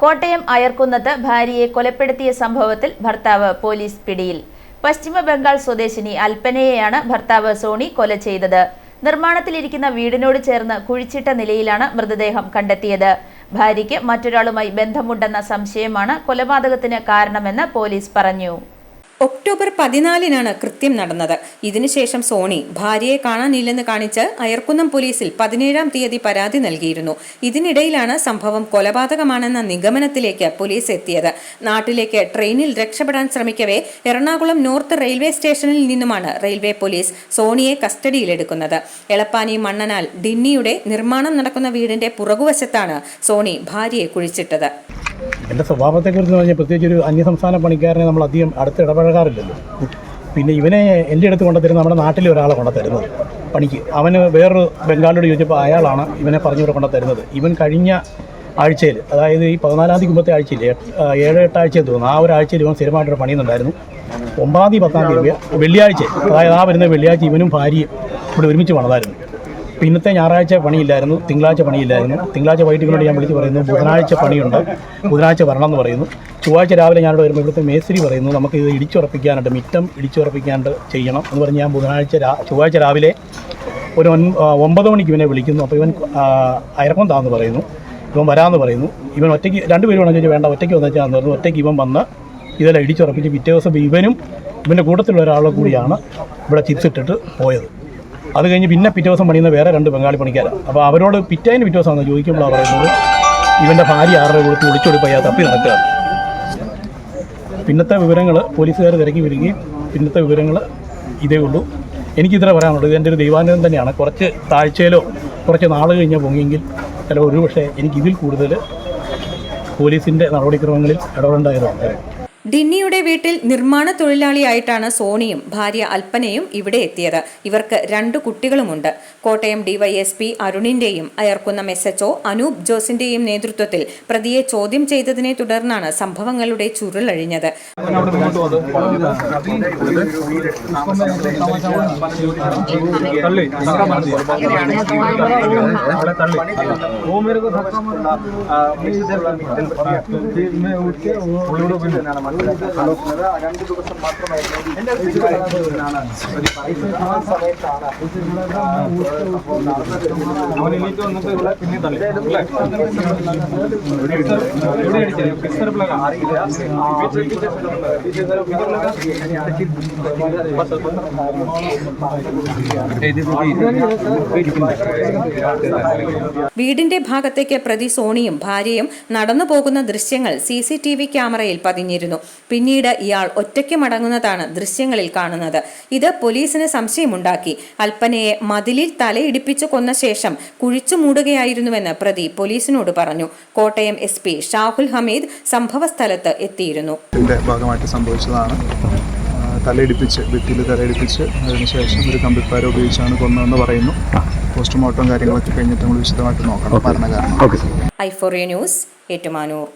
കോട്ടയം അയർക്കുന്നത്ത് ഭാര്യയെ കൊലപ്പെടുത്തിയ സംഭവത്തിൽ ഭർത്താവ് പോലീസ് പിടിയിൽ. പശ്ചിമ ബംഗാൾ സ്വദേശിനി അൽപ്പനയെയാണ് ഭർത്താവ് സോണി കൊല ചെയ്തത്. നിർമ്മാണത്തിലിരിക്കുന്ന വീടിനോട് ചേർന്ന് കുഴിച്ചിട്ട നിലയിലാണ് മൃതദേഹം കണ്ടെത്തിയത്. ഭാര്യയ്ക്ക് മറ്റൊരാളുമായി ബന്ധമുണ്ടെന്ന സംശയമാണ് കൊലപാതകത്തിന് കാരണമെന്ന് പോലീസ് പറഞ്ഞു. ഒക്ടോബർ പതിനാലിനാണ് കൃത്യം നടന്നത്. ഇതിനുശേഷം സോണി ഭാര്യയെ കാണാനില്ലെന്ന് കാണിച്ച് അയർക്കുന്നം പോലീസിൽ പതിനേഴാം തീയതി പരാതി നൽകിയിരുന്നു. ഇതിനിടയിലാണ് സംഭവം കൊലപാതകമാണെന്ന നിഗമനത്തിലേക്ക് പോലീസ് എത്തിയത്. നാട്ടിലേക്ക് ട്രെയിനിൽ രക്ഷപ്പെടാൻ ശ്രമിക്കവേ എറണാകുളം നോർത്ത് റെയിൽവേ സ്റ്റേഷനിൽ നിന്നുമാണ് റെയിൽവേ പോലീസ് സോണിയെ കസ്റ്റഡിയിലെടുക്കുന്നത്. എളപ്പാനി മണ്ണനാൽ ഡിന്നിയുടെ നിർമ്മാണം നടക്കുന്ന വീടിന്റെ പുറകുവശത്താണ് സോണി ഭാര്യയെ കുഴിച്ചിട്ടത്. എന്റെ സ്വഭാവത്തെക്കുറിച്ച് പറഞ്ഞാൽ പ്രത്യേകിച്ച് ഒരു അന്യസംസ്ഥാന പണിക്കാരനെ നമ്മൾ അധികം അടുത്ത് ഇടപഴകാറില്ലല്ലോ. പിന്നെ ഇവനെ എന്റെ അടുത്ത് കൊണ്ടുതരുന്ന നമ്മുടെ നാട്ടിലെ ഒരാളെ കൊണ്ടുതരുന്നത്. പണിക്ക്. അവന് വേറൊരു ബംഗാളിയോട് ചോദിച്ചപ്പോൾ അയാളാണ് ഇവനെ പറഞ്ഞിവിടെ കൊണ്ടുതരുന്നത്. ഇവൻ കഴിഞ്ഞ ആഴ്ചയിൽ അതായത് ഈ പതിനാലാം തീയതി മുമ്പത്തെ ആഴ്ചയിൽ ഏഴ് എട്ടാഴ്ചയിൽ തോന്നുന്നു. ആ ഒരു ആഴ്ചയിൽ ഇവൻ സ്ഥിരമായിട്ടൊരു പണിയുന്നുണ്ടായിരുന്നു. ഒമ്പതാം തീയതി പത്താം തീയതി വെള്ളിയാഴ്ച അതായത് ആ വരുന്ന വെള്ളിയാഴ്ച ഇവനും ഭാര്യയും ഇവിടെ ഒരുമിച്ച് പണിതായിരുന്നു അപ്പോൾ ഇന്നത്തെ ഞായറാഴ്ച പണിയില്ലായിരുന്നു തിങ്കളാഴ്ച പണിയില്ലായിരുന്നു. തിങ്കളാഴ്ച വൈകിട്ട് ഇവനോട് ഞാൻ വിളിച്ച് പറയുന്നു ബുധനാഴ്ച പണിയുണ്ട് ബുധനാഴ്ച വരണം എന്ന് പറയുന്നു. ചൊവ്വാഴ്ച രാവിലെ ഞാനിവിടെ വരുമ്പോൾ ഇവിടുത്തെ മേസ്ത്രി പറയുന്നു നമുക്ക് ഇത് ഇടിച്ചുറപ്പിക്കാനുണ്ട് മിറ്റം ഇടിച്ചുറപ്പിക്കാണ്ട് ചെയ്യണം. എന്ന് പറഞ്ഞ് ഞാൻ ബുധനാഴ്ച ചൊവ്വാഴ്ച രാവിലെ ഒരു ഒമ്പത് മണിക്ക് ഇവനെ വിളിക്കുന്നു. അപ്പോൾ ഇവൻ അയർക്കം താന്ന് പറയുന്നു. ഇവൻ വരാമെന്ന് പറയുന്നു. ഇവൻ ഒറ്റയ്ക്ക് രണ്ടുപേരും ചോദിച്ചാൽ വേണ്ട ഒറ്റയ്ക്ക് വന്നേച്ചാന്ന് പറഞ്ഞു ഒറ്റയ്ക്ക് ഇവൻ വന്ന് ഇതെല്ലാം ഇടിച്ചുറപ്പിച്ച് പിറ്റേ ദിവസം ഇവനും ഇവന്റെ കൂട്ടത്തിലുള്ള ഒരാളെ കൂടിയാണ് ഇവിടെ ചിപ്സ് ഇട്ടിട്ട് പോയത്. അത് കഴിഞ്ഞ് പിന്നെ പിറ്റേ ദിവസം പണിയുന്ന വേറെ രണ്ട് ബംഗാളി പണിക്കാരാണ് അപ്പോൾ അവരോട് പിറ്റേന് പിറ്റേ ദിവസം ചോദിക്കുമ്പോഴാണ് പറയുന്നത് ഇവന്റെ ഭാര്യ ആരുടെ കൊടുത്ത് ഒളിച്ചോടി പോയാൽ തപ്പി നടക്കുകയാണ് പിന്നത്തെ വിവരങ്ങൾ പോലീസുകാർ തിരക്കി വരികയും പിന്നത്തെ വിവരങ്ങൾ ഇതേ ഉള്ളൂ. എനിക്കിത്ര പറയാനുള്ളൂ. ഇത് എന്റെ ഒരു ദൈവാനന്ദം തന്നെയാണ്. കുറച്ച് താഴ്ചയിലോ കുറച്ച് നാൾ കഴിഞ്ഞാൽ പൊങ്ങിയെങ്കിൽ ചില ഒരു പക്ഷേ എനിക്കിതിൽ കൂടുതൽ പോലീസിന്റെ നടപടിക്രമങ്ങളിൽ ഇടപെടേണ്ടതായിരുന്നു ഡിന്നിയുടെ വീട്ടിൽ നിർമ്മാണ തൊഴിലാളിയായിട്ടാണ് സോണിയും ഭാര്യ അൽപ്പനയും ഇവിടെ എത്തിയത്. ഇവർക്ക് രണ്ട് കുട്ടികളുമുണ്ട്. കോട്ടയം ഡിവൈഎസ്പി അരുണിന്റെയും അയർക്കുന്ന എസ് എച്ച്ഒ അനൂപ് ജോസിന്റെയും നേതൃത്വത്തിൽ പ്രതിയെ ചോദ്യം ചെയ്തതിനെ തുടർന്നാണ് സംഭവങ്ങളുടെ ചുരുളഴിഞ്ഞത്. ഉള്ളോട് വീടിന്റെ ഭാഗത്തേക്ക് പ്രതി സോണിയും ഭാര്യയും നടന്നു പോകുന്ന ദൃശ്യങ്ങൾ സി സി ടി വി ക്യാമറയിൽ പതിഞ്ഞിരുന്നു. പിന്നീട് ഇയാൾ ഒറ്റയ്ക്ക് മടങ്ങുന്നതാണ് ദൃശ്യങ്ങളിൽ കാണുന്നത്. ഇത് പോലീസിന് സംശയമുണ്ടാക്കി. അൽപ്പനയെ മതിലിൽ തലയിടിപ്പിച്ചു കൊന്ന ശേഷം കുഴിച്ചു മൂടുകയായിരുന്നുവെന്ന് പ്രതി പോലീസിനോട് പറഞ്ഞു. കോട്ടയം എസ് പി ഷാഹുൽ ഹമീദ് സംഭവസ്ഥലത്ത് എത്തിയിരുന്നു. ഭാഗമായിട്ട് സംഭവിച്ചതാണ്. തലയിടിപ്പിച്ച് ഭിത്തിയിൽ തലയിടിപ്പിച്ച് അതിനുശേഷം ഒരു കമ്പിപ്പാര ഉപയോഗിച്ചാണ് കൊന്നതെന്ന് പറയുന്നു. പോസ്റ്റ്മോർട്ടം കാര്യങ്ങളൊക്കെ കഴിഞ്ഞിട്ട് നമ്മൾ വിശദമായിട്ട് നോക്കണം. മരണകാരണം. ഐഫോറിയ ന്യൂസ് ഏറ്റുമാനൂർ.